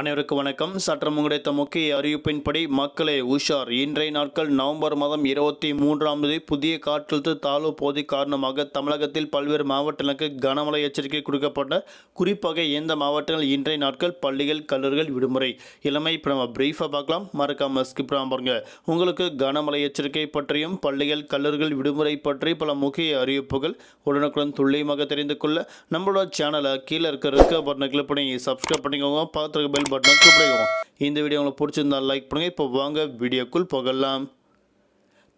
அனைவருக்கும் வணக்கம். சற்றம் கிடைத்த முக்கிய அறிவிப்பின்படி மக்களே உஷார். இன்றைய நாட்கள் நவம்பர் மாதம் இருபத்தி மூன்றாம் தேதி புதிய காற்றழுத்த தாழ்வு பகுதி காரணமாக தமிழகத்தில் பல்வேறு மாவட்டங்களுக்கு கனமழை எச்சரிக்கை கொடுக்கப்பட்ட குறிப்பாக எந்த மாவட்டங்கள் இன்றைய நாட்கள் பள்ளிகள் கல்லூரிகள் விடுமுறை. இளமை இப்போ நம்ம பிரீஃபாக பார்க்கலாம். மறக்காம ஸ்கிப் பாருங்க. உங்களுக்கு கனமழை எச்சரிக்கை பற்றியும் பள்ளிகள் கல்லூரிகள் விடுமுறை பற்றி பல முக்கிய அறிவிப்புகள் உடனுக்குடன் துல்லியமாக தெரிந்து கொள்ள நம்மளோட சேனலை கீழே இருக்க இருக்க பட்டனை கிளிக் பண்ணி சப்ஸ்கிரைப் பண்ணிக்கோங்க. பார்த்துருக்க பெல் பட்டனை கூப்பிடுவோம். இந்த வீடியோ உங்களுக்கு பிடிச்சிருந்தால் லைக் பண்ணுங்க. இப்போ வாங்க வீடியோக்குள் போகலாம்.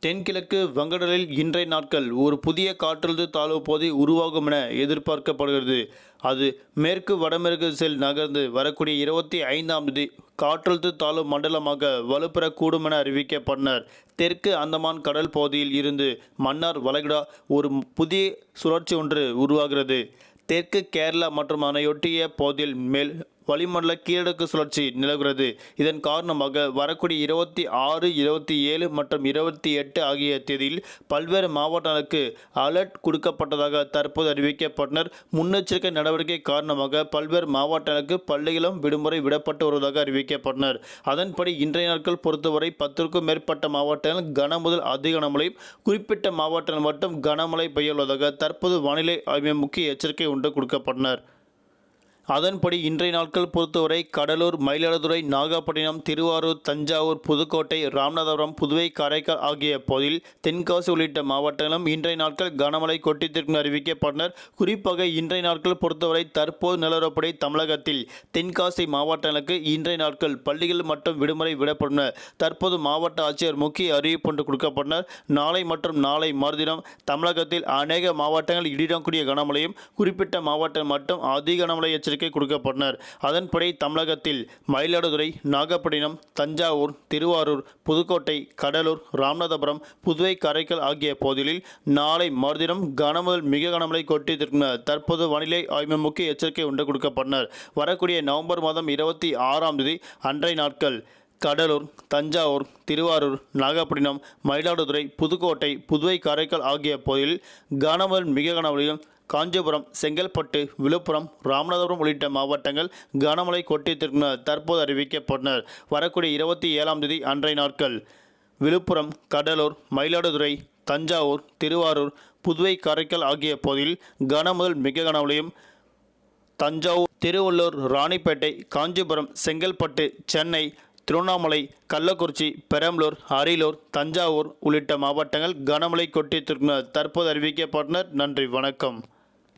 தென்கிழக்கு வங்கடலில் இன்றைய நாட்கள் ஒரு புதிய காற்றழுத்த தாழ்வு பகுதி உருவாகும் என எதிர்பார்க்கப்படுகிறது. அது மேற்கு வடமேற்கு செல் நகர்ந்து வரக்கூடிய இருபத்தி ஐந்தாம் தேதி காற்றழுத்த தாழ்வு மண்டலமாக வலுப்பெறக்கூடும் என அறிவிக்கப்பட்டனர். தெற்கு அந்தமான் கடல் பகுதியில் இருந்து மன்னார் வளைகுடா ஒரு புதிய சுழற்சி ஒன்று உருவாகிறது. தெற்கு கேரளா மற்றும் அணையொட்டிய பகுதியில் மேல் வளிமண்டல கீழடுக்கு சுழற்சி நிலவுகிறது. இதன் காரணமாக வரக்கூடிய இருபத்தி ஆறு இருபத்தி ஏழு மற்றும் இருபத்தி எட்டு ஆகிய தேதியில் பல்வேறு மாவட்டங்களுக்கு அலர்ட் கொடுக்கப்பட்டதாக தற்போது அறிவிக்கப்பட்டனர். முன்னெச்சரிக்கை நடவடிக்கை காரணமாக பல்வேறு மாவட்டங்களுக்கு பள்ளிகளும் விடுமுறை விடப்பட்டு வருவதாக அறிவிக்கப்பட்டனர். அதன்படி இன்றைய நாட்கள் பொறுத்தவரை பத்திற்கும் மேற்பட்ட மாவட்டங்கள் கன முதல் அதிக கனமழையும் குறிப்பிட்ட மாவட்டங்கள் மட்டும் கனமழை பெய்யுள்ளதாக தற்போது வானிலை ஆய்வு முக்கிய எச்சரிக்கை ஒன்று கொடுக்கப்பட்டனர். அதன்படி இன்றைய நாட்கள் பொறுத்தவரை கடலூர் மயிலாடுதுறை நாகப்பட்டினம் திருவாரூர் தஞ்சாவூர் புதுக்கோட்டை ராமநாதபுரம் புதுவை காரைக்கால் ஆகிய பகுதியில் தென்காசி உள்ளிட்ட மாவட்டங்களும் இன்றைய நாட்கள் கனமழை கொட்டித்திற்கும் அறிவிக்கப்பட்டனர். குறிப்பாக இன்றைய நாட்கள் பொறுத்தவரை தற்போது நிலவரப்படி தமிழகத்தில் தென்காசி மாவட்டங்களுக்கு இன்றைய நாட்கள் பள்ளிகள் மட்டும் விடுமுறை விடப்பட்டன தற்போது மாவட்ட ஆட்சியர் முக்கிய அறிவிப்பு ஒன்று கொடுக்கப்பட்டனர். நாளை மற்றும் நாளை மறுதினம் தமிழகத்தில் அநேக மாவட்டங்கள் இடிடக்கூடிய கனமழையும் குறிப்பிட்ட மாவட்டம் மட்டும் அதிக கனமழை எச்சரிக்கை கொடுக்கப்பட்டனர். அதன்படி தமிழகத்தில் மயிலாடுதுறை நாகப்பட்டினம் தஞ்சாவூர் திருவாரூர் புதுக்கோட்டை கடலூர் ராமநாதபுரம் புதுவை காரைக்கால் ஆகிய பகுதிகளில் நாளை மறுதினம் கனமுதல் மிக கனமழை கொட்டியிருக்கும் தற்போது வானிலை ஆய்வு முக்கிய எச்சரிக்கை ஒன்று கொடுக்கப்பட்டனர். வரக்கூடிய நவம்பர் மாதம் இருபத்தி ஆறாம் தேதி அன்றைய நாட்கள் கடலூர் தஞ்சாவூர் திருவாரூர் நாகப்பட்டினம் மயிலாடுதுறை புதுக்கோட்டை புதுவை காரைக்கால் ஆகிய பகுதிகளில் கனமுதல் மிக கனமழையும் காஞ்சிபுரம் செங்கல்பட்டு விழுப்புரம் ராமநாதபுரம் உள்ளிட்ட மாவட்டங்கள் கனமழை கொட்டித்திற்கு தற்போது அறிவிக்கப்பட்டனர் வரக்கூடிய இருபத்தி ஏழாம் தேதி அன்றைய நாட்கள் விழுப்புரம் கடலூர் மயிலாடுதுறை தஞ்சாவூர் திருவாரூர் புதுவை காரைக்கால் ஆகிய பகுதியில் கனமுதல் மிக கனமழையும் தஞ்சாவூர் திருவள்ளூர் ராணிப்பேட்டை காஞ்சிபுரம் செங்கல்பட்டு சென்னை திருவண்ணாமலை கள்ளக்குறிச்சி பெரம்பலூர் அரியலூர் தஞ்சாவூர் உள்ளிட்ட மாவட்டங்கள் கனமழை கொட்டித்திருக்கும் தற்போது அறிவிக்கப்பட்டனர். நன்றி வணக்கம்.